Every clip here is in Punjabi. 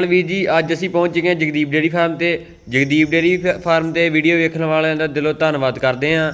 ਨਾਲ ਵੀਰ ਜੀ, ਅੱਜ ਅਸੀਂ ਪਹੁੰਚ ਚੁੱਕੇ ਹਾਂ ਜਗਦੀਪ ਡੇਅਰੀ ਫਾਰਮ ਤੇ। ਜਗਦੀਪ ਡੇਅਰੀ ਫ- ਫਾਰਮ ਤੇ ਵੀਡੀਓ ਵੇਖਣ ਵਾਲਿਆਂ ਦਾ ਦਿਲੋਂ ਧੰਨਵਾਦ ਕਰਦੇ ਹਾਂ।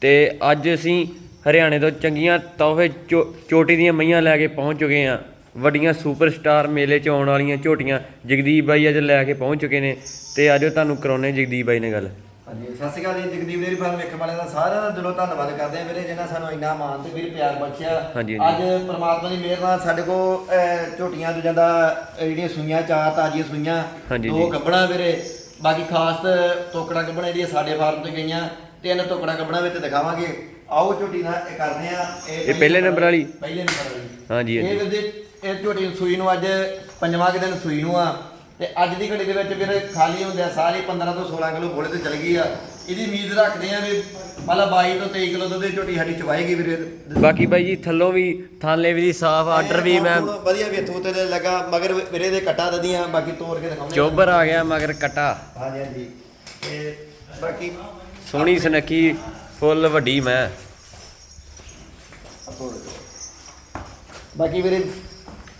ਤੇ ਅੱਜ ਅਸੀਂ ਹਰਿਆਣੇ ਤੋਂ ਚੰਗੀਆਂ ਤੋਹਫੇ ਚੋ- ਚੋਟੀ ਦੀਆਂ ਮਈਆਂ ਲੈ ਕੇ ਪਹੁੰਚ ਚੁੱਕੇ ਹਾਂ। ਵੱਡੀਆਂ ਸੁਪਰਸਟਾਰ ਮੇਲੇ 'ਚ ਆਉਣ ਵਾਲੀਆਂ ਝੋਟੀਆਂ ਜਗਦੀਪ ਬਾਈ ਅੱਜ ਲੈ ਕੇ ਪਹੁੰਚ ਚੁੱਕੇ ਨੇ। ਤੇ ਆਜੋ ਤੁਹਾਨੂੰ ਕਰਾਉਨੇ ਜਗਦੀਪ ਬਾਈ ਨਾਲ ਗੱਲ। ਹਾਂਜੀ ਸਤਿ ਸ਼੍ਰੀ ਅਕਾਲ ਜੀ ਜਗਦੀਪ ਡੇਰੀ ਫਾਰਮ ਵੇਖਣ ਵਾਲਿਆਂ ਦਾ ਸਾਰਿਆਂ ਦਾ ਦਿਲੋਂ ਧੰਨਵਾਦ ਕਰਦੇ ਹਾਂ ਵੀਰੇ ਜਿਨ੍ਹਾਂ ਸਾਨੂੰ ਇੰਨਾ ਮਾਣ ਤੇ ਵੀਰ ਪਿਆਰ ਬਖਸ਼ਿਆ ਹਾਂਜੀ, ਅੱਜ ਪ੍ਰਮਾਤਮਾ ਦੀ ਮਿਹਰ ਨਾਲ ਸਾਡੇ ਕੋਲ ਅਹ, ਝੋਟੀਆਂ ਦੂਜਿਆਂ ਦਾ ਅਹ, ਜਿਹੜੀਆਂ ਸੂਈਆਂ ਚਾਰ ਤਾਜ਼ੀਆਂ ਸੂਈਆਂ ਹਾਂਜੀ, ਦੋ ਜੀ। ਗੱਬਣਾ ਵੀਰੇ ਬਾਕੀ ਖਾਸ ਤੋਕੜਾ ਗੱਬਣਾ ਜਿਹੜੀਆਂ ਸਾਡੇ ਫਾਰਮ ਤੇ ਗਈਆਂ ਤਿੰਨ ਤੋਕੜਾ ਗੱਬਣਾ ਵਿੱਚ ਦਿਖਾਵਾਂਗੇ ਆਓ ਝੋਟੀ ਨਾਲ ਇਹ ਕਰਦੇ ਆ ਇਹ ਪਹਿਲੇ ਨੰਬਰ ਵਾਲੀ? ਪਹਿਲੇ ਨੰਬਰ ਵਾਲੀ ਹਾਂਜੀ, ਹਾਂਜੀ। ਇਹ ਵੀਰ ਜੀ ਇਹ ਝੋਟੀ ਸੂਈ ਨੂੰ ਅੱਜ ਪੰਜਵਾਂ ਕੁ ਦਿਨ ਸੂਈ ਨੂੰ ਆ ਤੇ ਅੱਜ ਦੀ ਘੜੀ ਦੇ ਵਿੱਚ ਵੀਰ ਖਾਲੀ ਹੁੰਦਿਆ ਸਾਰੀ 15 ਤੋਂ 16 ਕਿਲੋ ਘੋੜੇ ਤੇ ਚਲ ਗਈ ਆ। ਇਹਦੀ ਉਮੀਦ ਰੱਖਦੇ ਆ ਵੀ ਮਤਲਬ 22 ਤੋਂ 23 ਕਿਲੋ ਦੁੱਧ ਦੀ ਝੋਟੀ ਸਾਡੀ ਚਵਾਏਗੀ ਵੀਰ। ਬਾਕੀ ਬਾਈ ਜੀ ਥੱਲੋਂ ਵੀ ਥਾਲੇ ਵੀ ਦੀ ਸਾਫ਼ ਆਰਡਰ ਵੀ ਮੈਂ ਵਧੀਆ ਵੀ ਥੂਤੇ ਤੇ ਲੱਗਾ ਮਗਰ ਵੀਰੇ ਦੇ ਕੱਟਾ ਦਦੀਆਂ ਬਾਕੀ ਤੋੜ ਕੇ ਦਿਖਾਉਂਦੇ ਆ। ਚੋਬਰ ਆ ਗਿਆ ਮਗਰ ਕਟਾ। ਹਾਂਜੀ ਹਾਂਜੀ। ਤੇ ਬਾਕੀ ਸੋਹਣੀ ਸੁਨੱਖੀ ਫੁੱਲ ਵੱਡੀ ਮੈਂ। ਬਾਕੀ ਵੀਰੇ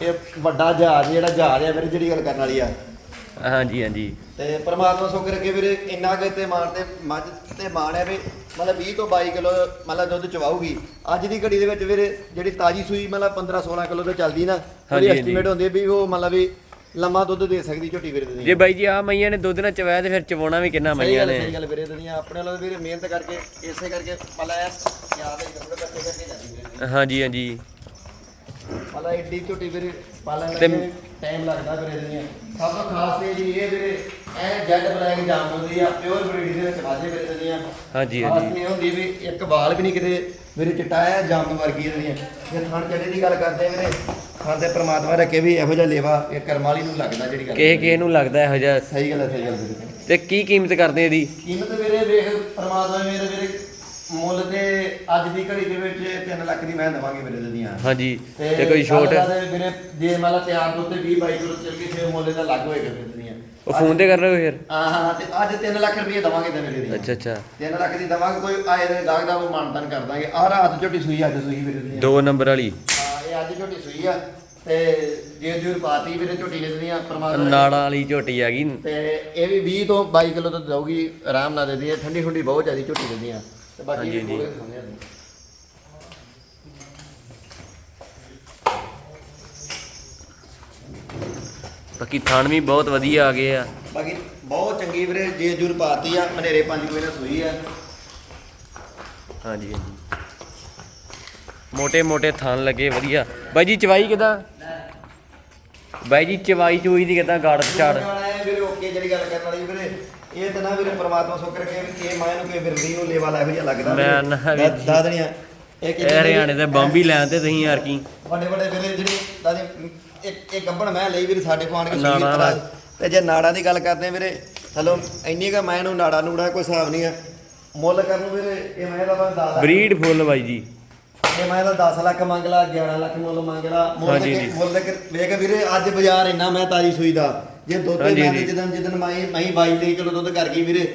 ਇਹ ਵੱਡਾ ਜਹਾਜ਼ ਜਿਹੜਾ ਜਹਾਜ਼ ਹੈ ਵੀਰੇ ਜਿਹੜੀ ਗੱਲ ਕਰਨ ਵਾਲੀ ਆ। ਹਾਂਜੀ ਹਾਂਜੀ। ਤੇ ਪ੍ਰਮਾਤਮਾ ਸੁੱਖ ਰੱਖੇ ਵੀਰੇ ਇੰਨਾ ਕੁ ਤੇ ਮਾਣ ਤੇ ਮੱਝ ਤੇ ਮਾਣ ਹੈ ਵੀ ਮਤਲਬ 20 ਤੋਂ 22 ਕਿਲੋ ਮਤਲਬ ਦੁੱਧ ਚਵਾਊਗੀ। ਅੱਜ ਦੀ ਘੜੀ ਦੇ ਵਿੱਚ ਵੀਰੇ ਜਿਹੜੀ ਤਾਜੀ ਸੂਈ ਮਤਲਬ 15 16 ਕਿਲੋ ਤੇ ਚੱਲਦੀ ਨਾ ਹਾਂਜੀ, ਉਹਦੀ ਹਾਂਜੀ। ਐਸਟੀਮੇਟ ਹੁੰਦੀ ਹੈ ਵੀ ਉਹ ਮਤਲਬ ਵੀ ਲੰਮਾ ਦੁੱਧ ਦੇ ਸਕਦੀ ਝੋਟੀ ਵੀਰੇ ਦੀ ਜੇ ਬਾਈ ਜੀ ਆ ਮਈਆਂ ਨੇ ਦੁੱਧ ਨਾਲ ਚਵਾਇਆ ਤੇ ਫਿਰ ਚਵਾਉਣਾ ਵੀ ਕਿੰਨਾ ਸਹੀ ਮਈਆਂ ਗੱਲ ਨੇ। ਸਹੀ ਗੱਲ ਵੀਰੇ ਦੁਨੀਆ ਆਪਣੇ ਵੱਲੋਂ ਵੀਰੇ ਮਿਹਨਤ ਕਰਕੇ ਇਸੇ ਕਰਕੇ ਮਤਲਬ ਯਾਦ ਹੈ ਕਰਕੇ ਕਰਕੇ ਜਾਂਦੀ ਵੀਰੇ। ਹਾਂਜੀ ਹਾਂਜੀ। ਮਤਲਬ ਐਡੀ ਝੋਟੀ ਵੀਰੇ ਪਾਲਣ ਲੱਗੇ ਟਾਈਮ ਲੱਗਦਾ ਵੀਰੇ ਦੁਨੀਆ ਸਭ ਤੋਂ ਖਾਸ ਤੇ ਜੀ ਇਹ ਵੀਰੇ ਇਹ ਜੈਡ ਬਲੈਕ ਜਾਮ ਹੁੰਦੀ ਆ ਪਿਓਰ ਬਰੀਡ ਦੇ ਵਿੱਚ ਵਾਜੇ ਵੀਰੇ ਦੁਨੀਆ ਹਾਂਜੀ ਖਾਸ ਹਾਂਜੀ। ਨਹੀਂ ਹੁੰਦੀ ਵੀ ਇੱਕ ਵਾਲ ਵੀ ਨਹੀਂ ਕਿਤੇ ਮੇਰੇ ਚਿੱਟਾ ਹੈ ਜਾਮ ਵਰਗੀ ਦੁਨੀਆ ਜੇ ਥਣ ਚੱਡੇ ਦੀ ਗੱਲ ਕਰਦੇ ਵੀਰੇ ਥਣ ਤੇ ਪ੍ਰਮਾਤਮਾ ਰੱਖੇ ਵੀ ਇਹੋ ਜਿਹਾ ਲੇਵਾ ਇਹ ਕਰਮ ਵਾਲੀ ਨੂੰ ਲੱਗਦਾ ਜਿਹੜੀ ਗੱਲ ਕਿਸੇ ਕਿਸੇ ਨੂੰ ਲੱਗਦਾ ਇਹੋ ਜਿਹਾ? ਸਹੀ ਗੱਲ ਹੈ ਸਹੀ ਗੱਲ ਵੀਰੇ ਤੇ ਕੀ ਕੀਮਤ ਕਰਦੇ ਇਹਦੀ? ਕੀਮਤ ਵੀਰੇ ਵੇਖ ਪ੍ਰਮਾਤਮਾ ਮੇਰੇ ਵੀਰੇ ਮੁੱਲ ਤੇ ਅੱਜ ਦੀ ਘੜੀ ਦੇ ਵਿੱਚ 3 ਲੱਖ ਦੀ ਮੈਂ ਦਵਾਂਗੇ ਵੀਰੇ ਦੁਨੀਆ ਹਾਂਜੀ ਤੇ ਕੋਈ ਛੋਟ ਦਾ ਵੀਰੇ ਜੇ ਮੰਨ ਲਾ ਤਿਆਰ ਤੋਂ ਤੇ 20 22 ਕਿਲੋ ਚੱਲ ਗਈ ਤੇ ਮੁੱਲ ਦਾ ਲੱਗ ਹੋਏਗਾ ਫਿਰ ਦੁਨੀਆ ਉਹ ਫੋਨ ਤੇ ਕਰ ਰਹੇ ਹੋ ਫਿਰ? ਹਾਂ ਹਾਂ ਤੇ ਅੱਜ 3 ਲੱਖ ਰੁਪਏ ਦਵਾਂਗੇ ਤੇ ਮੇਰੇ ਦੀ ਅੱਛਾ ਅੱਛਾ। 3 ਲੱਖ ਦੀ ਦਵਾਂਗੇ ਕੋਈ ਆਏ ਦੇ ਦਾਗ ਦਾ ਉਹ ਮਾਨਤਨ ਕਰ ਦਾਂਗੇ। ਆਹ ਰਾਤ ਝੋਟੀ ਸੂਈ ਅੱਜ ਸੂਈ ਵੀਰੇ ਦੁਨੀਆ ਦੋ ਨੰਬਰ ਵਾਲੀ। ਹਾਂ ਇਹ ਅੱਜ ਝੋਟੀ ਸੂਈ ਆ ਤੇ ਜੇ ਜੂਰ ਪਾਤੀ ਵੀਰੇ ਝੋਟੀ ਨੇ ਦੁਨੀਆ ਪਰਮਾਤਮਾ ਨਾੜਾਂ ਵਾਲੀ ਝੋਟੀ ਆ ਗਈ। ਤੇ ਇਹ ਵੀ 20 ਤੋਂ 22 ਕਿਲੋ ਦੁੱਧ ਦਊਗੀ ਆਰਾਮ ਨਾਲ ਦੇਦੀ ਹੈ ਠੰਡੀ ਠੰਡੀ ਬਹੁਤ ਜ਼ਿਆਦਾ ਝੋਟੀ ਦਿੰਦੀ ਆ ਬਾਕੀ ਹਾਂਜੀ, ਵੀ ਬਹੁਤ ਵਧੀਆ ਆ ਗਏ ਆ। ਬਾਕੀ ਬਹੁਤ ਚੰਗੀ ਵੀਰੇ ਜੇ ਜੂਰ ਪਾਤੀ ਆ ਹਨੇਰੇ 5 ਵਜੇ ਨਾਲ ਸੂਈ ਆ। ਹਾਂਜੀ ਹਾਂਜੀ। ਮੋਟੇ ਮੋਟੇ ਥਣ ਲੱਗੇ ਵਧੀਆ। ਬਾਈ ਜੀ ਚਵਾਈ ਕਿਦਾਂ? ਬਾਈ ਜੀ ਚਵਾਈ ਚੂਈ ਦੀ ਕਿਦਾਂ ਗਾੜ ਪਛਾੜ ਇਹ ਵੀਰੇ ਓਕੇ ਜਿਹੜੀ ਗੱਲ ਕਰਨ ਵਾਲੀ ਵੀਰੇ ਇਹ ਤਾਂ ਨਾ ਵੀਰੇ ਪ੍ਰਮਾਤਮਾ ਰੱਖੇ ਵੀ ਇਹ ਮਾਇਆ ਨੂੰ ਕੋਈ ਵਿਰਦੀ ਨੂੰ ਲੇਵਾ ਲੈ ਜਿਹਾ ਲੱਗਦਾ ਮੈਂ ਨਾ ਵੀਰ ਜੀ। ਦੱਸ ਦਣੀਆਂ ਇਹ ਇਹ ਹਰਿਆਣੇ ਦੇ ਬੰਬੀ ਲੈਣ ਤੇ ਤੁਸੀਂ ਯਾਰ ਕੀ? ਵੱਡੇ ਵੱਡੇ ਵੀਰੇ ਜਿਹੜੀ ਦਾਦੀ ਇੱਕ ਇੱਕ ਗੱਬਣ ਮੈਂ ਲਈ ਵੀਰੇ ਸਾਡੇ ਕੋਲ ਆਣ ਕੇ ਨਾੜਾਂ ਵਾਲਾ। ਤਰ੍ਹਾਂ ਤੇ ਜੇ ਨਾੜਾਂ ਦੀ ਗੱਲ ਕਰਦੇ ਆ ਵੀਰੇ ਹਲੋ ਇੰਨੀ ਕਾ ਮੈਂ ਨੂੰ ਨਾੜਾ ਨੂੜਾ ਕੋਈ ਹਿਸਾਬ ਨਹੀਂ ਆ। ਮੁੱਲ ਕਰਨ ਨੂੰ ਵੀਰੇ ਇਹ ਮੈਂ ਦਾ ਬਸ 10 ਲੱਖ। ਬਰੀਡ ਫੁੱਲ ਬਾਈ ਜੀ। ਇਹ ਮੈਂ ਦਾ 10 ਲੱਖ ਮੰਗ ਲਾ 11 ਲੱਖ ਮੁੱਲ ਮੰਗ ਲਾ। ਮੁੱਲ ਹਾਂਜੀ। ਮੁੱਲ ਦੇ ਵੇਖ ਵੀਰੇ ਅੱਜ ਬਾਜ਼ਾਰ ਇੰਨਾ ਮੈਂ ਤਾਜੀ ਸੂਈ ਦਾ। ਜੇ ਦੁੱਧ ਹਾਂਜੀ, ਮੈਂ ਜੀ। ਜਦੋਂ ਜਦੋਂ ਮੈਂ ਮੈਂ 22 23 ਕਿਲੋ ਦੁੱਧ ਕਰ ਗਈ ਵੀਰੇ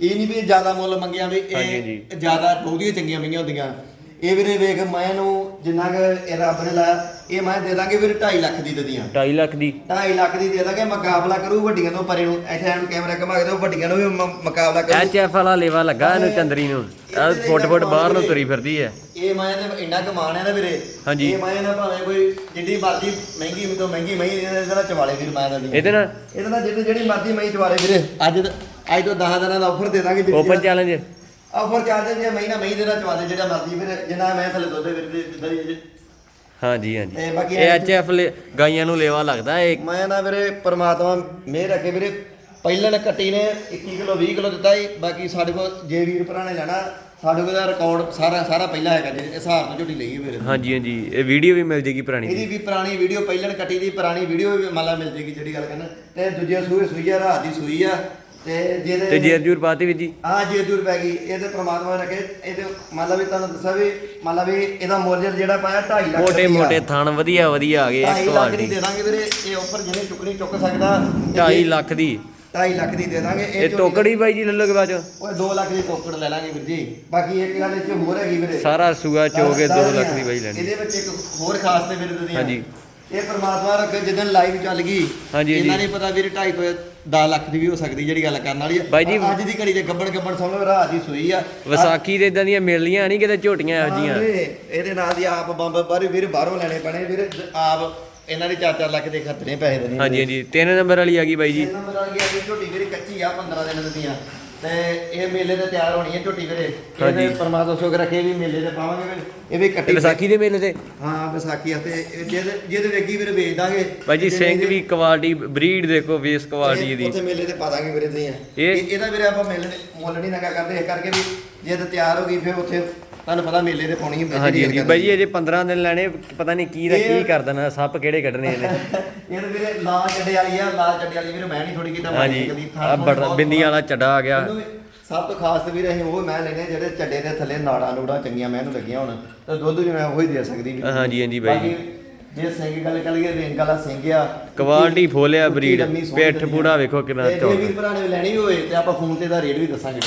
ਇਹ ਨਹੀਂ ਵੀ ਜ਼ਿਆਦਾ ਮੁੱਲ ਮੰਗਿਆ ਵੀ ਹਾਂਜੀ, ਇਹ। ਜ਼ਿਆਦਾ ਬਹੁਤੀਆਂ ਚੰਗੀਆਂ ਮਹੀਆਂ ਹੁੰਦੀਆਂ ਇਹ ਵੀਰੇ ਵੇਖ ਮੈਂ ਨੂੰ ਜਿੰਨਾ ਕੁ ਇਹ ਰੱਬ ਨੇ ਲਾਇਆ ਇਹ ਮੈਂ ਦੇ ਦਾਂਗੇ ਵੀਰੇ 2.5 ਲੱਖ ਦੀ ਦਦੀਆਂ 2.5 ਲੱਖ ਦੀ? 2.5 ਲੱਖ ਦੀ ਦੇ ਦਾਂਗੇ ਮੁਕਾਬਲਾ ਕਰੂ ਵੱਡੀਆਂ ਤੋਂ ਪਰੇ ਨੂੰ। ਇੱਥੇ ਐਨ ਕੈਮਰਾ ਘਮਾ ਕੇ ਦਿਓ, ਵੱਡੀਆਂ ਨੂੰ ਵੀ ਮ- ਮੁਕਾਬਲਾ ਕਰੂ। ਐਚ ਐਫ ਵਾਲਾ ਲੇਵਾ ਲੱਗਾ ਇਹਨੂੰ ਚੰਦਰੀ ਨੂੰ। ਆ ਫੁੱਟ ਫੁੱਟ ਬਾਹਰ ਨੂੰ ਤੁਰੀ ਫਿਰਦੀ ਹੈ। ਇਹ ਮਾਇਆ ਨੇ ਇੰਨਾ ਕਮਾਣ ਹੈ ਨਾ ਵੀਰੇ। ਹਾਂਜੀ। ਇਹ ਮਾਇਆ ਨਾ ਭਾਵੇਂ ਕੋਈ ਜਿੱਡੀ ਮਰਜ਼ੀ ਮਹਿੰਗੀ ਵੀ ਤੋਂ ਮਹਿੰਗੀ ਮਹੀਂ ਇਹਦੇ ਚਵਾਲੇ ਵੀਰ ਮਾਇਆ ਦਾ ਦੀ ਇਹਦੇ ਨਾਲ? ਇਹਦੇ ਜਿੱਡੀ ਜਿਹੜੀ ਮਰਜ਼ੀ ਮਹੀਂ ਚਵਾਲੇ ਵੀਰੇ। ਅੱਜ ਅੱਜ ਤੋਂ 10 ਦਿਨਾਂ ਦਾ ਆਫਰ ਦੇ ਦਾਂਗੇ ਓਪਨ ਚੈਲੰਜ ਆਫਰ ਚੱਲਦੇ ਜੇ ਮਹੀਨਾ ਮਹੀਂ ਦੇ ਨਾਲ ਚਵਾਲੇ ਜਿਹੜਾ ਮਰਜ਼ੀ ਵੀਰੇ ਜਿੰਨਾ ਮੈਂ ਥੱਲੇ ਦੁੱਧ ਵੀਰੇ ਜਿੱਦਾਂ ਦੀ ਹਾਂਜੀ ਹਾਂਜੀ। ਤੇ ਬਾਕੀ ਇਹ ਐਚ ਐਫ ਗਾਈਆਂ ਨੂੰ ਲੇਵਾ ਲੱਗਦਾ ਇਹ। ਮੈਂ ਨਾ ਵੀਰੇ ਪ੍ਰਮਾਤਮਾ ਮਿਹਰ ਰੱਖੇ ਵੀਰੇ ਪਹਿਲਣ ਕੱਟੀ ਨੇ 21 ਕਿਲੋ 20 ਕਿਲੋ ਦਿੱਤਾ ਸੀ ਬਾਕੀ ਸਾਡੇ ਕੋਲ ਜੇ ਵੀਰ ਭਰਾ ਨੇ ਲੈਣਾ ਸਾਡੇ ਕੋਲ ਦਾ ਰਿਕਾਰਡ ਸਾਰਾ ਸਾਰਾ ਪਹਿਲਾਂ ਹੈਗਾ ਜੀ ਇਸ ਹਿਸਾਬ ਤੋਂ ਝੋਟੀ ਲਈ ਹੈ ਵੀਰੇ। ਹਾਂਜੀ ਹਾਂਜੀ ਇਹ ਵੀਡੀਓ ਵੀ ਮਿਲ ਜੇਗੀ ਪੁਰਾਣੀ ਇਹਦੀ ਦੀ ਵੀ ਪੁਰਾਣੀ ਵੀਡੀਓ ਪਹਿਲਣ ਕੱਟੀ ਦੀ ਪੁਰਾਣੀ ਵੀਡੀਓ ਵੀ ਮਾਲਾ ਮਿਲ ਜੇਗੀ ਜਿਹੜੀ ਗੱਲ ਕਰਨਾ ਤੇ ਦੂਜੇ ਸੂਏ ਸੂਈ ਆ ਰਾਤ ਦੀ ਸੂਈ ਆ ਤੇ ਜਿਹਦੇ ਤੇ ਜੂਰ ਪਾਤੀ ਵੀ ਜੀ? ਹਾਂ ਜੇ ਦੂਰ ਪੈ ਗਈ। ਇਹਦੇ ਪ੍ਰਮਾਤਮਾ ਨੇ ਇਹਦੇ ਮੰਨ ਲਾ ਤੁਹਾਨੂੰ ਦੱਸਿਆ ਵੀ ਮੰਨ ਲਾ ਇਹਦਾ ਮੁੱਲ ਜਿਹੜਾ ਪਾਇਆ 2.5 ਲੱਖ ਮੋਟੇ ਮੋਟੇ ਥਣ ਵਧੀਆ ਵਧੀਆ ਆ ਗਏ ਢਾਈ ਲੱਖ ਦੀ ਦੇ ਦਾਂਗੇ ਵੀਰੇ। ਇਹ ਉੱਪਰ ਜਿਹਨੇ ਚੁੱਕਣੀ ਚੁੱਕ ਸਕਦਾ 2.5 ਲੱਖ ਦੀ। 2.5 ਲੱਖ ਦੀ ਦੇ ਦਾਂਗੇ। ਇਹ ਟੋਕੜੀ ਬਾਈ ਜੀ ਲੱਲੋ ਕੇ ਬਾਜੋ ਓਏ 2 ਲੱਖ ਦੀ ਟੋਕੜ ਲੈ ਲਾਂਗੇ ਵੀਰ ਜੀ। ਬਾਕੀ ਇੱਕ ਗੱਲ ਇੱਥੇ ਹੋਰ ਹੈਗੀ ਵੀਰੇ। ਸਾਰਾ ਸੂਆ ਚੋ 2 ਲੱਖ ਦੀ ਬਾਈ ਲੈਣੀ। ਇਹਦੇ ਵਿੱਚ ਇੱਕ ਹੋਰ ਖਾਸ ਤੇ ਵੀਰੇ ਤੁਸੀਂ ਹਾਂਜੀ। ਇਹ ਪਰਮਾਤਮਾ ਰੱਖੇ ਜਦੋਂ ਲਾਈਵ ਚੱਲ ਗਈ ਹਾਂਜੀ, ਇਹਨਾਂ ਨੇ ਪਤਾ ਵੀਰੇ 2.5 ਤੋਂ 10 ਲੱਖ ਦੀ ਵੀ ਹੋ ਸਕਦੀ ਜਿਹੜੀ ਗੱਲ ਕਰਨ ਵਾਲੀ ਆ। ਬਾਈ ਜੀ- ਅੱਜ ਦੀ ਘੜੀ ਤੇ ਗੱਬੜ ਗੱਬੜ ਸਮਝ ਰਾਤ ਦੀ ਸੂਈ ਆ। ਵਿਸਾਖੀ ਦੇ ਇਦਾਂ ਦੀਆਂ ਮਿਲਦੀਆਂ ਨਹੀਂ ਕਿਤੇ ਝੋਟੀਆਂ ਇਹੋ ਜੀਆਂ ਇਹਦੇ ਨਾਲ ਦੀ ਆਪ ਬੰਬ ਬਾਰੇ ਵੀਰ ਬਾਹਰੋਂ ਲੈਣੇ ਪੈਣੇ ਵੀਰ ਆਪ ਇਹਨਾਂ ਦੇ 4-4 ਲੱਖ ਦੇ ਖਰਚਣੇ ਪੈਸੇ ਦੇਣੇ ਹਾਂਜੀ ਹਾਂਜੀ। ਤਿੰਨ ਨੰਬਰ ਵਾਲੀ ਆ ਗਈ ਬਾਈ ਜੀ। ਇਹ ਨੰਬਰ ਆ ਗਿਆ ਜੀ ਝੋਟੀ ਵੀਰੇ ਕੱਚੀ ਆ 15 ਦਿਨ ਦੀਆਂ ਤੇ ਇਹ ਮੇਲੇ ਤੇ ਤਿਆਰ ਹੋਣੀ ਹੈ ਝੋਟੀ ਵੀਰੇ। ਇਹਦੇ ਪਰਮਾਤਮਾ ਸ਼ੁਕਰ ਰੱਖੇ ਵੀ ਮੇਲੇ ਤੇ ਪਾਵਾਂਗੇ ਵੀਰ। ਇਹ ਵੀ ਕੱਟੀ ਵਿਸਾਖੀ ਦੇ ਮੇਲੇ ਤੇ? ਹਾਂ ਵਿਸਾਖੀ ਵਾਸਤੇ ਜਿਹਦੇ ਜਿਹਦੇ ਵੇਗੀ ਵੀਰੇ ਵੇਚ ਦਾਂਗੇ। ਬਾਈ ਜੀ ਸਿੰਘ ਵੀ ਕੁਆਲਿਟੀ ਬਰੀਡ ਦੇਖੋ ਵੇਸ ਕੁਆਲਿਟੀ ਇਹ ਇਹਦੀ ਉੱਥੇ ਮੇਲੇ ਤੇ ਪਾ ਦਾਂਗੇ ਵੀਰੇ ਇਹ ਇਹਦਾ ਵੀਰੇ ਆਪਾਂ ਮੇਲੇ ਮੁੱਲ ਨਹੀਂ ਨਗਾ ਕਰਦੇ ਇਹ ਕਰਕੇ ਵੀ ਜੇ ਤੇ ਤਿਆਰ ਹੋ ਗਈ ਫਿਰ ਉੱਥੇ ਤੁਹਾਨੂੰ ਪਤਾ ਮੇਲੇ ਤੇ ਪਾਉਣੀ ਹੈ ਹਾਂਜੀ ਹਾਂਜੀ। ਬਾਈ ਜੀ ਅਜੇ 15 ਦਿਨ ਲੈਣੇ ਪਤਾ ਨਹੀਂ ਕੀ ਦਾ ਕੀ ਕਰ ਦੇਣਾ ਸੱਪ ਕਿਹੜੇ ਕੱਢਣੇ ਇਹਨੇ? ਇਹ ਤਾਂ ਵੀਰੇ ਲਾਲ ਚੱਡੇ ਵਾਲੀ ਆ ਲਾਲ ਚੱਡੇ ਵਾਲੀ ਵੀਰੇ ਮੈਂ ਨਹੀਂ ਥੋੜੀ ਕੀਤਾ ਹਾਂਜੀ। ਆ ਬੜਾ ਬਿੰਦੀਆਂ ਵਾਲਾ ਚੱਡਾ ਆ ਗਿਆ। ਸਭ ਤੋਂ ਖਾਸ ਤੇ ਵੀਰੇ ਅਸੀਂ ਉਹ ਮੈਂ ਲੈਨੇ ਜਿਹੜੇ ਚੱਡੇ ਦੇ ਥੱਲੇ ਨਾੜਾਂ ਨੂੜਾਂ ਚੰਗੀਆਂ ਮੈਨੂੰ ਲੱਗੀਆਂ ਹੁਣ। ਤੇ ਦੁੱਧ ਵੀ ਮੈਂ ਉਹੀ ਦੇ ਸਕਦੀ ਹਾਂਜੀ, ਹਾਂਜੀ ਬਾਈ। ਜੀ। ਸਿੰਘ ਗੱਲ ਕਰੀਏ ਰਿੰਗ ਵਾਲਾ ਸਿੰਘ ਆ ਕੁਆਲਿਟੀ ਫੁੱਲ ਆ ਉੱਚੀ breed, ਲੰਮੀ ਸੋਹਣੀ ਪਿੱਠ। ਪੂੜਾ ਵੇਖੋ ਕਿੰਨਾ ਤੇ ਜੇ ਚੌੜਾ। ਵੀਰ ਭਰਾ ਨੇ ਲੈਣੀ ਹੋਵੇ ਤੇ ਆਪਾਂ ਫੋਨ ਤੇ ਦਾ ਰੇਟ ਵੀ ਦੱਸਾਂਗੇ।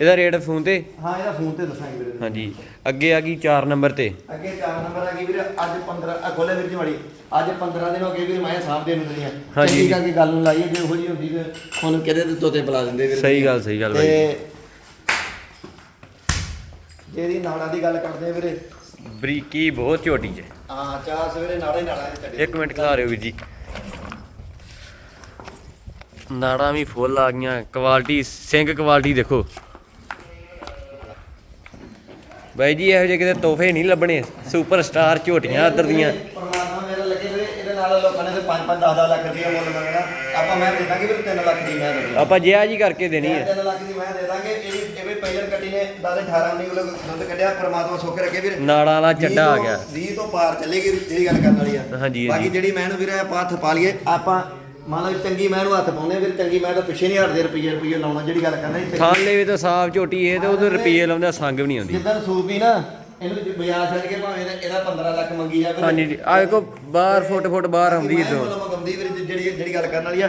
ਇਹਦਾ ਰੇਟ ਫੋਨ ਤੇ? ਹਾਂ ਇਹਦਾ ਫੋਨ ਤੇ ਦੱਸਾਂਗੇ ਵੀਰੇ। ਹਾਂਜੀ। ਅੱਗੇ ਆ ਗਈ 4 ਨੰਬਰ ਤੇ। ਅੱਗੇ 4 ਨੰਬਰ ਆ ਗਈ ਵੀਰੇ। ਅੱਜ 15 ਆ ਖੋਲੇ ਵੀਰ ਜੀ ਵਾਲੀ ਅੱਜ 15 ਦਿਨ ਹੋ ਗਏ ਵੀਰ ਮੈਂ ਸਾਹਮਣੇ ਨੂੰ ਨਹੀਂ ਆ। ਹਾਂਜੀ। ਚੰਗੀ ਕਰਕੇ ਗੱਲ ਨੂੰ ਲਾਈਏ ਜੇ ਉਹੋ ਜੀ ਹੁੰਦੀ ਤੇ ਤੁਹਾਨੂੰ ਕਿਹਦੇ ਤੇ ਤੋਤੇ ਬੁਲਾ ਦਿੰਦੇ ਵੀਰ ਸਹੀ ਗੱਲ ਸਹੀ ਗੱਲ ਬਾਈ। ਤੇ ਜਿਹੜੀ ਨਾੜਾਂ ਦੀ ਗੱਲ ਕਰਦੇ ਆ ਵੀਰੇ। ਬਰੀਕੀ ਬਹੁਤ ਛੋਟੀ ਹੈ ਹਾਂ ਚਾਰ ਸਵੇਰੇ ਨਾੜੇ ਨਾੜਾਂ ਦੇ ਚੱਡੇ ਇੱਕ ਮਿੰਟ ਖਲਾ ਰਿਓ ਵੀਰ ਜੀ। ਨਾੜਾਂ ਵੀ ਫੁੱਲ ਆ ਗਈਆਂ। ਕੁਆਲਿਟੀ ਸਿੰਘ ਕੁਆਲਿਟੀ ਦੇਖੋ। ਬਾਈ ਜੀ ਇਹੋ ਜਿਹੇ ਕਿਤੇ ਤੋਹਫੇ ਨਹੀਂ ਲੱਭਣੇ। ਸੁਪਰ ਸਟਾਰ ਝੋਟੀਆਂ ਇੱਧਰ ਦੀਆਂ। ਪਰਮਾਤਮਾ ਮੇਰਾ ਲੱਗੇ ਵੀਰੇ ਇਹਦੇ ਨਾਲ ਲੋਕਾਂ ਨੇ ਤੇ 5-5 10 ਲੱਖ ਰੁਪਏ ਮੁੱਲ ਮੰਗਣਾ। ਆਪਾਂ ਮੈਂ ਦੇ ਦਾਂਗੇ ਵੀਰੇ 3 ਲੱਖ ਦੀ ਮੈਂ ਦੇ ਦਾਂਗੇ। ਆਪਾਂ ਜਿਆ ਜੀ ਕਰਕੇ ਦੇਣੀ ਹੈ। 3 ਲੱਖ ਦੀ ਮੈਂ ਦੇ ਦਾਂਗੇ। ਇਹ ਵੀ ਇਹ ਵੀ ਪਹਿਲਰ ਕੱਟੀ ਨੇ 10 18 19 ਕਿਲੋ ਦੁੱਧ ਕੱਢਿਆ ਪਰਮਾਤਮਾ ਸੁੱਖ ਰੱਖੇ ਵੀਰੇ। ਨਾੜਾਂ ਵਾਲਾ ਚੱਡਾ ਆ 20 ਗਿਆ। ਤੋਂ- 20 ਤੋਂ ਪਾਰ ਚੱਲੇਗੀ ਜਿਹੜੀ ਗੱਲ ਕਰਨ ਵਾਲੀ ਆ। ਬਾਕੀ ਜਿਹੜੀ ਮੈਂ ਨੂੰ ਵੀਰੇ ਆਪਾਂ ਹੱਥ ਪਾ ਲਈਏ ਆਪਾਂ ਮੰਨ ਲਓ ਚੰਗੀ ਮੈਂ ਨੂੰ ਹੱਥ ਪਾਉਂਦੇ ਵੀਰੇ ਚੰਗੀ ਮੈਂ ਤਾਂ ਪਿੱਛੇ ਨਹੀਂ ਹਟਦੇ ਰੁਪਈਏ ਰੁਪਈਏ ਲਾਉਣਾ ਜਿਹੜੀ ਗੱਲ ਕਰਨਾ ਚੰਗੀ- ਥਾਂ ਲੈਵੇ ਤਾਂ ਸਾਫ਼ ਝੋਟੀ ਇਹ ਤੇ ਉਹਦੇ ਰੁਪਏ ਲਾਉਂਦਾ ਸੰਗ ਵੀ ਨਹੀਂ ਆਉਂਦੀ। ਜਿੱਦਾਂ ਸੂਪੀ ਨਾ ਇਹਨੂੰ ਜੇ ਬਾਜ਼ਾਰ ਛੱਡ ਕੇ ਭਾਵੇਂ ਇਹਦਾ- ਇਹਦਾ 15 ਲੱਖ ਮੰਗੀ ਜਾ ਹਾਂਜੀ ਜੀ ਆ ਦੇਖੋ ਬਾਹਰ ਫੁੱਟ ਫੁੱਟ ਬਾਹਰ ਆਉਂਦੀ ਇਦੋਂ ਮੁੱਲ ਮੰਗਦੀ ਵੀਰੇ ਜੀ, ਜਿਹੜੀ ਜਿਹੜੀ ਗੱਲ ਕਰਨ ਵਾਲੀ ਆ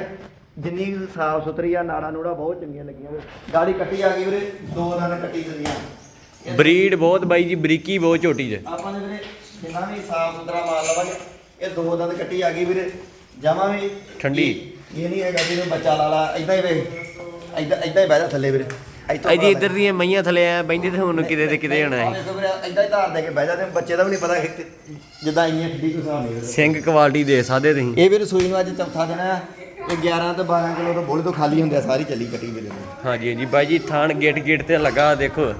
ਜਿੰਨੀ ਸਾਫ਼ ਸੁਥਰੀ ਆ ਨਾੜਾ ਨੂੜਾ ਬਹੁਤ ਚੰਗੀਆਂ ਲੱਗੀਆਂ ਵੀਰੇ। ਗਾੜੀ ਕੱਟੀ ਆ ਗਈ ਵੀਰੇ ਦੋ ਰਨ ਕੱਟੀ ਦਿੰਦੀਆਂ। ਬਰੀਡ ਬਹੁਤ ਬਾਈ ਜੀ ਬਰੀਕੀ ਬਹੁਤ ਛੋਟੀ ਜੇ ਆਪਾਂ ਨੇ ਵੀਰੇ ਜਿੰਨਾ ਵੀ ਸਾਫ਼ ਸੁਥਰਾ ਮਾਲ ਲਵਾਂਗੇ ਇਹ ਦੋ ਦੰਦ ਕੱਟੀ ਆ ਗਈ ਵੀਰੇ। ਜਮਾ ਵੀ ਠੰਡੀ। ਇਹ ਨਹੀਂ ਹੈਗਾ ਜਿਹਨੂੰ ਬੱਚਾ ਲਾ ਲਾ। ਇਦਾਂ ਹੀ ਵੇ। ਇਦਾਂ ਇਦਾਂ ਹੀ ਬਹਿ ਜਾ ਥੱਲੇ ਵੀਰੇ। ਇੱਥੋਂ ਇਹਦੀ ਇੱਧਰ ਦੀਆਂ ਮਈਆਂ ਥੱਲੇ ਆ ਬੈਂਦੀ ਤੇ ਹੁਣ ਕਿਤੇ ਤੇ ਕਿਤੇ ਹੋਣਾ ਹੈ ਵੇਖੋ ਵੀਰੇ ਇਦਾਂ ਹੀ ਧਾਰ ਦੇ ਕੇ ਬਹਿ ਜਾਂਦੇ ਬੱਚੇ ਦਾ ਵੀ ਨਹੀਂ ਪਤਾ ਕਿ ਜਿੱਦਾਂ ਇੰਨੀਆਂ ਠੰਡੀ ਕੋਈ ਹਿਸਾਬ ਨਹੀਂ ਵੀਰੇ। ਸਿੰਘ ਕੁਆਲਿਟੀ ਦੇ ਸਕਦੇ ਤੁਸੀਂ। ਇਹ ਵੀਰੇ ਸੂਈ ਨੂੰ ਅੱਜ ਚੌਥਾ ਦਿਨ ਆ। ਇਹ 11 ਤੋਂ 12 ਕਿਲੋ ਤੋਂ ਬੋਲੇ ਤੋਂ ਖਾਲੀ ਹੁੰਦੇ ਆ ਸਾਰੀ ਚੱਲੀ ਕੱਟੀ ਵੀਰੇ। ਨੂੰ। ਹਾਂਜੀ ਹਾਂਜੀ। ਬਾਈ ਜੀ ਥਾਣ ਗੇਟ ਗੇਟ ਤੇ ਲੱਗਾ ਦੇਖੋ।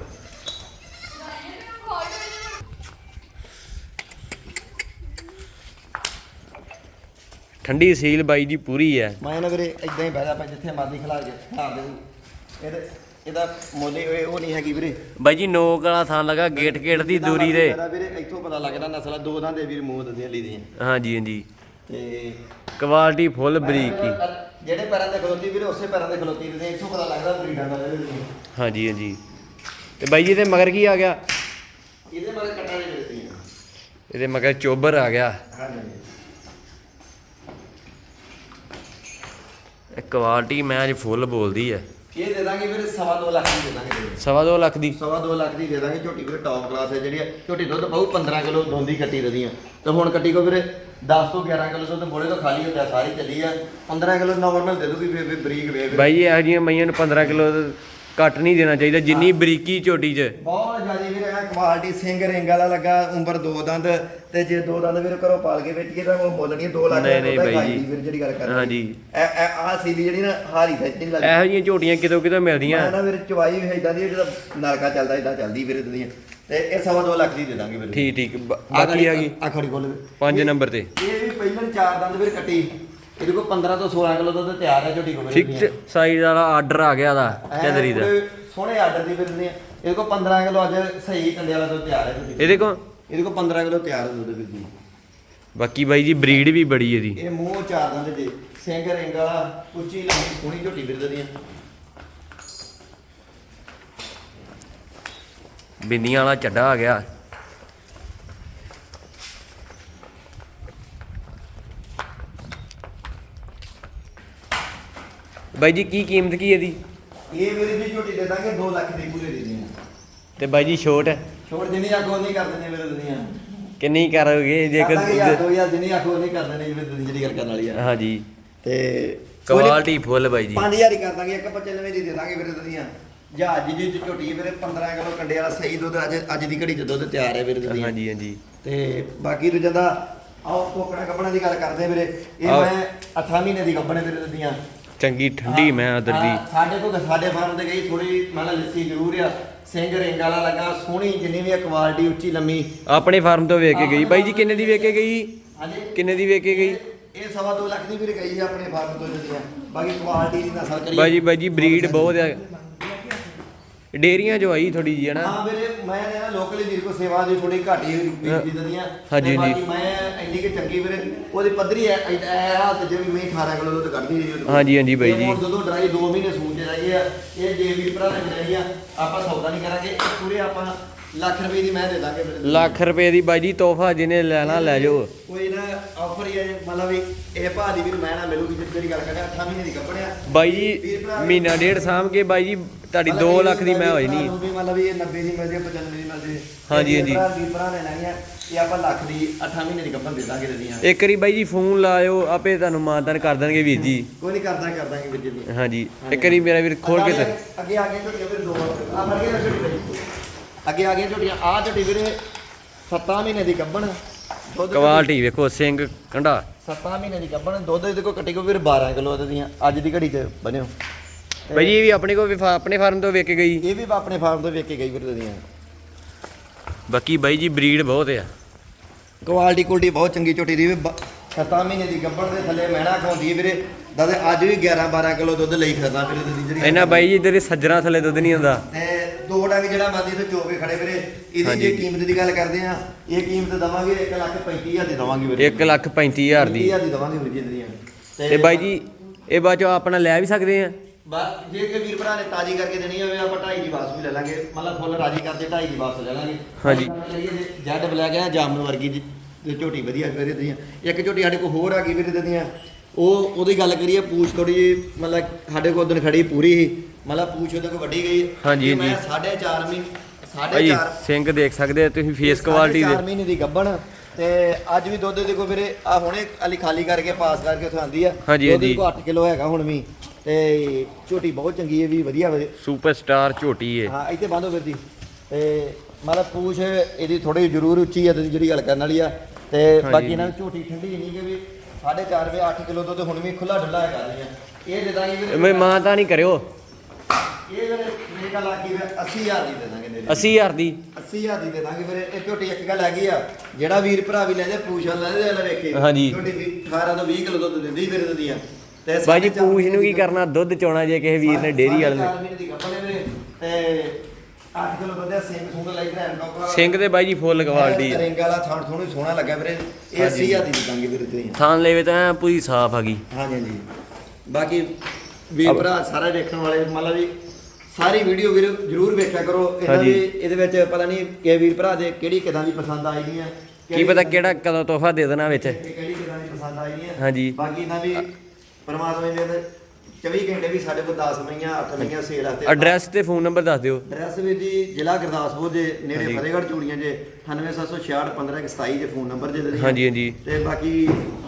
ਠੰਡੀ ਸੀਲ ਬਾਈ ਦੀ ਪੂਰੀ ਹੈ। ਮੈਂ ਨਾ ਵੀਰੇ ਇਦਾਂ ਹੀ ਬਹਿ ਜਾ ਆਪਾਂ ਜਿੱਥੇ ਮਰਜ਼ੀ ਖਿਲਾ ਕੇ ਖਿਲਾ ਦੇ ਇਹਦੇ ਇਹਦਾ ਮੁੱਲ ਇਹ ਉਹ ਨਹੀਂ ਹੈਗੀ ਵੀਰੇ। ਬਾਈ ਜੀ ਨੋਕ ਵਾਲਾ ਥਾਂ ਲੱਗਾ ਗੇਟ ਗੇਟ ਦੀ ਦੂਰੀ ਦੇ ਇਹਦਾ ਵੀਰੇ ਇੱਥੋਂ ਪਤਾ ਲੱਗਦਾ ਨਸਲ ਆ, ਦੋ ਦੰਦ ਦੇ ਵੀਰ ਮੂੰਹ ਦੰਦੀਆਂ ਲਈ ਦੀਆਂ ਹਾਂਜੀ ਹਾਂਜੀ। ਤੇ ਕੁਆਲਿਟੀ ਫੁੱਲ ਬਰੀਕ ਹੀ। ਜਿਹੜੇ ਪੈਰਾਂ ਤੇ ਖਲੋਤੀ ਵੀਰੇ ਉਸੇ ਪੈਰਾਂ ਤੇ ਖਲੋਤੀ ਦੇ ਇੱਥੋਂ ਪਤਾ ਲੱਗਦਾ ਬਰੀਡਾਂ ਦਾ ਵੀਰੇ ਹਾਂਜੀ ਹਾਂਜੀ। ਤੇ ਬਾਈ ਜੀ ਤੇ ਮਗਰ ਕੀ ਆ ਗਿਆ? ਇਹਦੇ ਬਾਰੇ ਕੱਟਾ ਦੇ ਵੀਰੇ ਇਹਦੇ ਮਗਰ ਚੋਬਰ ਆ ਗਿਆ। ਹਾਂਜੀ। ਇਹ ਕੁਆਲਿਟੀ ਮੈਚ ਫੁੱਲ ਬੋਲਦੀ ਹੈ ਇਹ ਦੇ ਦਾਂਗੇ ਸਵਾ ਦੋ ਲੱਖ ਦੀ ਦੇ ਦਾਂਗੇ ਵੀਰੇ। ਸਵਾ ਦੋ ਲੱਖ ਦੀ? ਸਵਾ ਦੋ ਲੱਖ ਦੀ ਦੇ ਦਾਂਗੇ। ਝੋਟੀ ਵੀਰੇ ਟੌਪ ਕਲਾਸ ਹੈ ਜਿਹੜੀ ਆ। ਝੋਟੀ ਦੁੱਧ ਪਾਉ 15 ਕਿਲੋ ਦੋਂਦੀ ਕੱਟੀ ਰਦੀਆਂ ਤੇ ਹੁਣ ਕੱਟੀ ਕੋ ਵੀਰੇ 10 ਤੋਂ 11 ਕਿਲੋ ਦੁੱਧ ਬੋਲੇ ਤੋਂ ਖਾਲੀ ਹੁੰਦਾ ਸਾਰੀ ਚੱਲੀ ਆ। 15 ਕਿਲੋ ਨਾਰਮਲ ਦੇ ਦੂਗੀ ਵੀ ਬਰੀਕ ਵੇ ਬਾਈ ਜੀ ਇਹੋ ਜਿਹੀਆਂ ਮਈਆਂ ਨੂੰ 15 ਕਿਲੋ ਘੱਟ ਨਹੀਂ ਦੇਣਾ ਚਾਹੀਦਾ ਜਿੰਨੀ ਬਰੀਕੀ ਝੋਟੀ 'ਚ। ਬਹੁਤ ਜ਼ਿਆਦਾ ਵੀਰੇ ਇਹ ਕੁਆਲਿਟੀ ਸਿੰਘ ਰਿੰਗ ਵਾਲਾ ਲੱਗਾ ਉਮਰ ਦੋ ਦੰਦ ਤੇ ਜੇ ਦੋ ਦੰਦ ਵੀਰੇ ਘਰੋਂ ਪਾਲ ਕੇ ਵੇਚੀਏ ਤਾਂ ਉਹ ਮੁੱਲ ਨਹੀਂ 2 ਲੱਖ ਨਹੀਂ, ਨਹੀਂ ਦਾ ਬਾਈ ਜੀ। ਦੀ ਵੀਰੇ ਜਿਹੜੀ ਗੱਲ ਕਰ ਹਾਂਜੀ। ਇਹ ਇਹ ਆਹ ਸੀਲੀ ਜਿਹੜੀ ਨਾ ਹਾਰੀ ਸੱਚ ਨਹੀਂ ਲੱਗਦੀ। ਇਹੋ ਜਿਹੀਆਂ ਝੋਟੀਆਂ ਕਿਤੋਂ ਕਿਤੋਂ ਮਿਲਦੀਆਂ। ਮੈਂ ਨਾ ਵੀਰੇ ਚਵਾਈ ਵੀ ਇਦਾਂ ਦੀ ਹੈ ਜਿਹੜਾ ਨਲਕਾ ਚੱਲਦਾ ਇਦਾਂ ਚੱਲਦੀ ਵੀਰੇ ਦੁਨੀਆ ਤੇ ਇਹ ਸਵਾ ਦੋ ਲੱਖ ਦੀ ਦੇ ਦਾਂਗੇ ਵੀਰੇ। ਠੀਕ ਠੀਕ। ਬ- ਬਾਕੀ ਆ ਗਈ? ਆਖੜੀ ਕੋਲ 5 ਨੰਬਰ ਤੇ। ਇਹ ਵੀ ਪਹਿਲਾਂ ਚਾਰ ਦੰਦ ਵੀਰੇ ਕੱਟੀ। ਇਹਦੇ ਕੋਲ 15 ਤੋਂ 16 ਕਿਲੋ ਦੁੱਧ ਤਿਆਰ ਹੈ ਝੋਟੀ ਕੋਲ ਫਿਕਸ ਸਾਈਜ਼ ਵਾਲਾ ਆਰਡਰ ਆ ਗਿਆ ਦਾ ਚੰਦਰੀ ਦਾ। ਸੋਹਣੇ ਆਰਡਰ ਦੀ ਵੀਰੇ ਦੁਨੀਆ ਇਹਦੇ ਕੋਲ 15 ਕਿਲੋ ਅੱਜ ਸਹੀ ਕੰਡੇ ਵਾਲਾ ਦੁੱਧ ਤਿਆਰ ਹੈ ਝੋਟੀ ਕੋਲ। ਇਹਦੇ ਕੋਲ? ਇਹਦੇ ਕੋਲ 15 ਕਿਲੋ ਤਿਆਰ ਹੈ ਦੁੱਧ ਵੀਰ ਜੀ। ਬਾਕੀ ਬਾਈ ਜੀ ਬਰੀਡ ਵੀ ਬੜੀ ਇਹਦੀ। ਇਹ ਮੂੰਹ ਚਾਰ ਦੰਦ ਜੇ ਸਿੰਘ ਰਿੰਗ ਵਾਲਾ ਉੱਚੀ ਲੰਮੀ ਸੋਹਣੀ ਝੋਟੀ ਵੀਰ ਦੀਆਂ ਬਿੰਦੀਆਂ ਵਾਲਾ ਚੱਡਾ ਆ ਗਿਆ। ਬਾਈ ਜੀ ਕੀ ਕੀਮਤ ਕੀ ਇਹਦੀ? ਇਹ ਵੀਰੇ ਦੀ ਝੋਟੀ ਦੇ ਦਾਂਗੇ 2 ਲੱਖ ਦੀ ਪੂਰੇ ਦੇ ਦੀਆਂ ਤੇ ਬਾਈ ਜੀ ਛੋਟ ਛੋੜ ਜਿੰਨੀ ਅੱਗੋਂ ਨਹੀਂ ਕਰ ਦਿੰਦੇ ਵੀਰੇ ਦੁਨੀਆ। ਕਿੰਨੀ ਕਰੋਗੇ ਜੇ ਕਰ ਦਾਂਗੇ ਯਾਰ ਕੋਈ 2000 ਜਿੰਨੀ ਆਖੋ ਨਹੀਂ ਕਰ ਦੇਣੀ ਜਿਵੇਂ ਜਿਹੜੀ ਗੱਲ ਕਰਨ ਵਾਲੀ ਆ। ਹਾਂਜੀ ਤੇ ਕੁਆਲਿਟੀ ਫੁੱਲ ਬਾਈ ਜੀ। 5000 ਹੀ ਕਰ ਦਾਂਗੇ ਇੱਕ 95 ਦੀ ਦੇ ਦਾਂਗੇ ਵੀਰੇ ਦਦੀਆਂ ਜਹਾਜ਼ ਜੀ ਝੋਟੀ ਵੀਰੇ 15 ਕਿਲੋ ਕੰਡੇ ਵਾਲਾ ਸਹੀ ਦੁੱਧ ਅੱਜ ਅੱਜ ਦੀ ਘੜੀ ਚ ਦੁੱਧ ਤਿਆਰ ਹੈ ਵੀਰੇ ਦਦੀਆਂ ਹਾਂਜੀ ਹਾਂਜੀ ਤੇ ਬਾਕੀ ਦੂਜਾ ਦਾ ਆਓ ਕੋਕੜਾ ਕੱਪੜਾ ਦੀ ਗੱਲ ਕਰਦੇ ਵੀਰੇ ਇਹ। ਮੈਂ 8 ਮਹੀਨੇ ਦੀ ਕੱਪੜੇ ਵੀਰੇ ਦਦੀਆਂ ਚੰਗੀ ਠੰਡੀ ਮੈਂ ਉਧਰ ਦੀ। ਹਾਂ, ਸਾਡੇ ਤੋਂ ਤਾਂ ਸਾਡੇ ਫਾਰਮ ਤੇ ਗਈ ਥੋੜੀ ਮਤਲਬ ਲੱਸੀ ਜ਼ਰੂਰ ਆ। ਸਿੰਘ ਰਿੰਗ ਵਾਲਾ ਲੱਗਾ ਸੋਹਣੀ ਜਿੰਨੀ ਵੀ ਕੁਆਲਿਟੀ ਉੱਚੀ ਲੰਮੀ। ਆਪਣੇ ਫਾਰਮ ਤੋਂ ਵੇਚ ਕੇ ਗਈ। ਬਾਈ ਜੀ ਕਿੰਨੇ ਦੀ ਵੇਚ ਕੇ ਗਈ? ਹਾਂਜੀ। ਕਿੰਨੇ ਦੀ ਵੇਚ ਕੇ ਗਈ? ਇਹ ਸਵਾ ਦੋ ਲੱਖ ਦੀ ਵੀਰੇ ਗਈ ਆ ਆਪਣੇ ਫਾਰਮ ਤੋਂ ਜਦੀਆਂ ਬਾਕੀ ਕੁਆਲਿਟੀ ਦੀ ਨਸਲ ਕਰੀ ਬਾਈ ਜੀ ਬਾਈ ਜੀ ਬਰੀਡ ਬਹੁਤ ਆ। ਡੇਰੀਆਂ ਜੋ ਆਈ ਥੋੜੀ ਜੀ ਹਨਾ ਹਾਂ ਵੀਰੇ ਮੈਂ ਨਾ ਲੋਕਲੀ ਵੀਰ ਕੋ ਸੇਵਾ ਦੀ ਥੋੜੀ ਘਾਟੀ ਬੀਜੀ ਦਦੀਆਂ ਹਾਂਜੀ, ਤੇ ਬਾਕੀ। ਮੈਂ ਇੰਨੀ ਕਿ ਚੰਗੀ ਵੀਰੇ ਉਹਦੀ ਪੱਧਰੀ ਹੈ ਇਹ ਹਾਲਤ ਜਿਵੇਂ ਮੈਂ 18 ਕਿਲੋ ਦੁੱਧ ਕੱਢਦੀ ਰਹੀ ਹਾਂਜੀ, ਹਾਂਜੀ ਬਾਈ ਹੁਣ ਜੀ। ਜਦੋਂ ਡਰਾਈ 2 ਮਹੀਨੇ ਸੂਣ ਚ ਰਹਿ ਆ ਇਹ ਜੇ ਵੀਰ ਭਰਾ ਨੇ ਆ ਆਪਾਂ ਸੌਦਾ ਨਹੀਂ ਕਰਾਂਗੇ ਪੂਰੇ ਆਪਾਂ ਲੱਖ ਰੁਪਏ ਦੀ ਮੈਂ ਦੇ ਦਾਂਗੇ ਲੱਖ ਰੁਪਏ ਦੀ ਬਾਈ ਜੀ ਤੋਹਫਾ ਜਿਹਨੇ ਲੈਣਾ ਲੈ ਜਾਓ। ਕੋਈ ਨਾ ਆਫਰ ਹੀ ਹੈ ਮਤਲਬ ਵੀ ਇਹ ਭਾਅ ਦੀ ਵੀਰ ਮੈਂ ਨਾ ਮਿਲੂਗੀ ਜਿਹੜੀ ਗੱਲ ਕਰਦੇ 8 ਮਹੀਨੇ ਦੀ ਕੱਪੜਿਆ ਬਾਈ ਜੀ ਮਹੀਨਾ ਡੇਢ ਸਾਂਭ ਕੇ ਬਾਈ ਜੀ ਤੁਹਾਡੀ 2 ਲੱਖ ਦੀ ਮੈਂ ਹੋਈ ਨਹੀਂ। ਵੀ ਮਤਲਬ ਵੀ ਇਹ 90 ਦੀ ਮਿਲ ਜੇ 95 ਦੀ ਮਿਲ ਜੇ ਹਾਂਜੀ, ਹਾਂਜੀ। ਵੀਰ ਭਰਾ ਨੇ ਲੈਣੀ ਆ ਇਹ ਆਪਾਂ ਲੱਖ ਦੀ 8 ਮਹੀਨੇ ਦੀ ਕੱਪੜ ਦੇ ਦਾਂਗੇ ਦਦੀਆਂ ਇੱਕ ਵਾਰੀ ਬਾਈ ਜੀ ਫੋਨ ਲਾਇਓ ਆਪੇ ਤੁਹਾਨੂੰ ਮਾਨਤਾਨ ਕਰ ਦੇਣਗੇ ਵੀਰ ਜੀ। ਕੋਈ ਨਹੀਂ ਕਰਦਾ ਕਰ ਦਾਂਗੇ ਵੀਰ ਜੀ। ਹਾਂਜੀ ਇੱਕ ਵਾਰੀ ਮੇਰਾ ਵੀਰ ਖੋਲ ਕੇ ਅੱਗੇ ਆ ਝੋਟੀਆਂ ਵੀਰੇ ਦੋ ਆ ਫੜ ਕੇ। ਅੱਗੇ ਆ ਗਏ ਝੋਟੀਆਂ ਆ ਝੋਟੀ ਵੀਰੇ 7 ਮਹੀਨੇ ਦੀ ਕੱਪਣ ਦੁੱਧ ਕੁਆਲਿਟੀ ਵੇਖੋ ਸਿੰਘ ਕੰਡਾ। 7 ਮਹੀਨੇ ਦੀ ਕੱਪਣ ਦੁੱਧ ਇਹਦੇ ਕੋ ਕੱਟੀ ਕੋ ਵੀਰੇ 12 ਕਿਲੋ ਦੀਆਂ ਅੱਜ ਦੀ ਘੜੀ 'ਚ ਬਣਿਓ ਬਾਈ ਜੀ ਇਹ ਵੀ ਆਪਣੇ ਕੋਲ ਆਪਣੇ ਫਾਰਮ ਤੋਂ ਵੇਚ ਕੇ ਗਈ। ਇਹ ਵੀ ਆਪਣੇ ਫਾਰਮ ਤੋਂ ਵੇਚ ਕੇ ਗਈ ਵੀਰੇ ਦੀਆਂ। ਬਾਕੀ ਬਾਈ ਜੀ ਬਰੀਡ ਬਹੁਤ ਆ। ਕੁਆਲਿਟੀ ਕੁਆਲਿਟੀ ਬਹੁਤ ਚੰਗੀ ਝੋਟੀ ਦੀ ਵੀ 7 ਮਹੀਨੇ ਦੀ ਗੱਬਣ ਦੇ ਥੱਲੇ ਮਹਿਣਾ ਖਾਉਂਦੀ ਵੀਰੇ। ਦਾਦੇ ਅੱਜ ਵੀ 11 12 ਕਿਲੋ ਦੁੱਧ ਲਈ ਫਿਰਦਾ ਵੀਰੇ ਦੀ ਜਿਹੜੀ ਇਹਨਾਂ ਬਾਈ ਜੀ ਤੇਰੇ ਸੱਜਣਾ ਥੱਲੇ ਦੁੱਧ ਨਹੀਂ ਹੁੰਦਾ ਤੇ ਦੋ ਡੰਗ ਜਿਹੜਾ ਮਰਦੀ ਤੇ ਚੋ ਕੇ ਖੜੇ ਵੀਰੇ। ਇਹਦੀ। ਜੇ ਕੀਮਤ ਦੀ ਗੱਲ ਕਰਦੇ ਆ ਇਹ ਕੀਮਤ ਦਵਾਂਗੇ 1 ਲੱਖ 35000 ਦੀ ਦਵਾਂਗੇ ਵੀਰੇ। 1 ਲੱਖ 35000 ਦੀ। 35000 ਦੀ ਦਵਾਂਗੇ ਵੀਰ ਜੀ ਦੀਆਂ ਤੇ ਬਾਈ ਜੀ ਇਹ ਬਾਅਦ ਚੋਂ ਆਪਣਾ ਲੈ ਵੀ ਸਕਦੇ ਆ? ਬਾ ਜੇ ਕਿ ਵੀਰ ਭਰਾ ਨੇ ਤਾਜੀ ਕਰਕੇ ਦੇਣੀ ਹੋਵੇ ਆਪਾਂ 2.5 ਦੀ ਵਾਪਸ ਵੀ ਲੈ ਲਾਂਗੇ। ਮਤਲਬ ਫੁੱਲ ਰਾਜੀ ਕਰਦੇ 2.5 ਦੀ ਵਾਪਸ ਲੈ ਲਾਂਗੇ। ਹਾਂਜੀ। ਜੱਡ ਬਲੈਕ ਹੈ ਜਾਮਨ ਵਰਗੀ ਦੀ ਤੇ ਝੋਟੀ ਵਧੀਆ ਵੀਰੇ ਦੀਆਂ ਇੱਕ ਝੋਟੀ ਸਾਡੇ ਕੋਲ ਹੋਰ ਆ ਗਈ ਵੀਰੇ ਦੀਆਂ ਉਹ ਉਹਦੀ ਗੱਲ ਕਰੀਏ ਪੂਛ ਥੋੜੀ ਜਿਹੀ ਮਤਲਬ ਸਾਡੇ ਕੋਲ ਦਿਨ ਖੜੀ ਪੂਰੀ ਸੀ। ਮਤਲਬ ਪੂਛ ਉਹਦੇ ਕੋਲ ਵੱਡੀ ਗਈ ਹਾਂਜੀ, ਮੈਂ ਹਾਂਜੀ। 4.5 ਮਹੀਨੇ ਭਾਈ 4.5 ਸਿੰਘ ਦੇਖ ਸਕਦੇ ਆ ਤੁਸੀਂ ਫੇਸ ਕੁਆਲਿਟੀ ਦੇ। ਮਹੀਨੇ ਦੀ ਗੱਬਣ ਤੇ ਅੱਜ ਵੀ ਦੁੱਧ ਦੇ ਕੋ ਵੀਰੇ ਆ ਹੁਣੇ ਅਲੀ ਖਾਲੀ ਕਰਕੇ ਪਾਸ ਕਰਕੇ ਉੱਥੇ ਆਂਦੀ ਆ। ਹਾਂਜੀ, ਦੁੱਧ ਹਾਂਜੀ। ਕੋ 8 ਕਿਲੋ ਹੈਗਾ ਹੁਣ ਵੀ। ਤੇ ਝੋਟੀ ਬਹੁਤ ਚੰਗੀ ਹੈ ਵੀ ਵਧੀਆ ਵਧੀਆ ਸੁਪਰਸਟਾਰ ਝੋਟੀ ਏ। ਹਾਂ ਇੱਥੇ ਬੰਦ ਹੋ ਫਿਰਦੀ ਤੇ ਮਤਲਬ ਪੂਛ ਇਹਦੀ ਥੋੜੀ ਜ਼ਰੂਰ ਉੱਚੀ ਹੈ ਤੇ ਜਿਹੜੀ ਗੱਲ ਕਰਨ ਵਾਲੀ ਆ। ਤੇ ਬਾਕੀ ਇਹਨਾਂ ਨੂੰ ਝੋਟੀ ਠੰਡੀ ਨਹੀਂ ਕਿ ਵੀ 4.5 ਰੁਪਏ 8 ਕਿਲੋ ਦੁੱਧ ਹੁਣ ਵੀ ਖੁੱਲਾ ਡੁੱਲਾ ਹੈਗਾ ਜੀ। ਇਹ ਦੇ ਦਾਂਗੇ ਵੀਰੇ ਮੈਂ ਮਾਂ ਤਾਂ ਨਹੀਂ ਕਰਿਓ। ਇਹ ਵੀਰੇ ਮੇਰੇ ਗੱਲ ਆ ਗਈ ਵੀਰੇ 80000 ਦੀ ਦੇ ਦਾਂਗੇ ਦੇ 80000 ਦੀ। 80000 ਦੀ ਦੇ ਦਾਂਗੇ ਵੀਰੇ। ਇਹ ਝੋਟੀ ਇੱਕ ਗੱਲ ਹੈਗੀ ਆ ਜਿਹੜਾ ਵੀਰ ਭਰਾ ਵੀ ਲੈਂਦੇ ਪੂਛ ਵਾਲਾ ਲੈਂਦੇ ਲੈ ਵੇਖੇ ਹਾਂਜੀ। ਝੋਟੀ ਵੀ 18 ਤੋਂ 20 ਕਿਲੋ ਦੁੱਧ ਦਿੰਦੀ ਵੀਰੇ ਦੀਆਂ ਤੇ ਬਾਈ ਜੀ ਪੂਛ ਨੂੰ ਕੀ ਕਰਨਾ? ਦੁੱਧ ਚੋਣਾ ਜੇ ਕਿਸੇ ਵੀਰ ਨੇ ਡੇਰੀ ਵਾਲੇ ਨੇ। ਚਾਰ ਮਹੀਨੇ ਦੀ ਗੱਭਣ ਹੈ ਵੀਰੇ। ਤੇ 8 ਕਿਲੋ ਦੁੱਧ ਆ, ਸਿੰਘ ਸੁੰਗ ਲਈ ਭੈਣ ਡੋਕਰਾ ਸਿੰਘ ਦੇ ਬਾਈ ਜੀ ਫੁੱਲ ਕੁਆਲਿਟੀ ਰਿੰਗ ਵਾਲਾ ਥਾਣ ਥੋੜੀ ਸੋਹਣਾ ਲੱਗਾ ਵੀਰੇ। ਇਹ ਹਾਂਜੀ। 80000 ਦੀ ਦਿੰਦਾਂਗੇ ਵੀਰੇ ਤੇ ਥਾਂ ਲੈਵੇ ਤਾਂ ਐਂ ਪੂਰੀ ਸਾਫ਼ ਆ ਗਈ। ਹਾਂਜੀ ਹਾਂਜੀ। ਬਾਕੀ ਵੀਰ ਭਰਾ ਸਾਰਾ ਦੇਖਣ ਵਾਲੇ ਮਤਲਬ ਵੀ ਸਾਰੀ ਵੀਡੀਓ ਵੀਰ ਜਰੂਰ ਵੇਖਿਆ ਕਰੋ ਇਹਨਾਂ ਹਾਂਜੀ। ਦੇ ਇਹਦੇ ਵਿੱਚ ਪਤਾ ਨਹੀਂ ਕਿ ਵੀਰ ਭਰਾ ਦੇ ਕਿਹੜੀ ਕਿਦਾਂ ਦੀ ਪਸੰਦ ਆਈ ਦੀਆਂ ਕੀ ਪਤਾ ਕਿਹੜਾ ਕਦੋਂ ਤੋਹਫਾ ਦੇ ਦੇਣਾ ਵਿੱਚ ਕਿਹੜੀ ਕਿਦਾਂ ਦੀ ਪਸੰਦ ਆਈ ਦੀਆਂ ਹਾਂਜੀ। ਬਾਕੀ ਇਹਨਾਂ ਵੀ ਪਰਮਾਤਮਾ ਦੇ ਅੰਦਰ 24 ਘੰਟੇ ਵੀ ਸਾਡੇ ਕੋਲ 10 ਮਈਆਂ 8 ਮਈਆਂ ਸੇਲ ਆਤੇ ਐਡਰੈਸ ਤੇ ਫੋਨ ਨੰਬਰ ਦੱਸ ਦਿਓ। ਐਡਰੈਸ ਵੀ ਜੀ ਜ਼ਿਲ੍ਹਾ ਗੁਰਦਾਸਪੁਰ ਦੇ ਨੇੜੇ। ਫਤਿਹਗੜ੍ਹ ਚੂੜੀਆਂ ਜੇ 98766 15127 ਦੇ ਫੋਨ ਨੰਬਰ ਜੇ ਦੇ ਹਾਂਜੀ ਹਾਂਜੀ। ਤੇ ਬਾਕੀ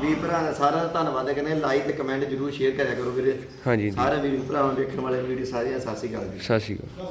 ਵੀ ਭਰਾ ਦਾ ਸਾਰਾ ਧੰਨਵਾਦ ਕਹਿੰਦੇ ਲਾਈਕ ਤੇ ਕਮੈਂਟ ਜਰੂਰ ਸ਼ੇਅਰ ਕਰਿਆ ਕਰੋ ਵੀਰੇ। ਹਾਂਜੀ ਜੀ ਸਾਰੇ ਵੀਰ ਭਰਾਵਾਂ ਵੇਖਣ ਵਾਲੇ ਵੀਡੀਓ ਸਾਰੀਆਂ ਸਤਿ ਸ਼੍ਰੀ ਅਕਾਲ ਜੀ। ਸਤਿ ਸ਼੍ਰੀ ਅਕਾਲ।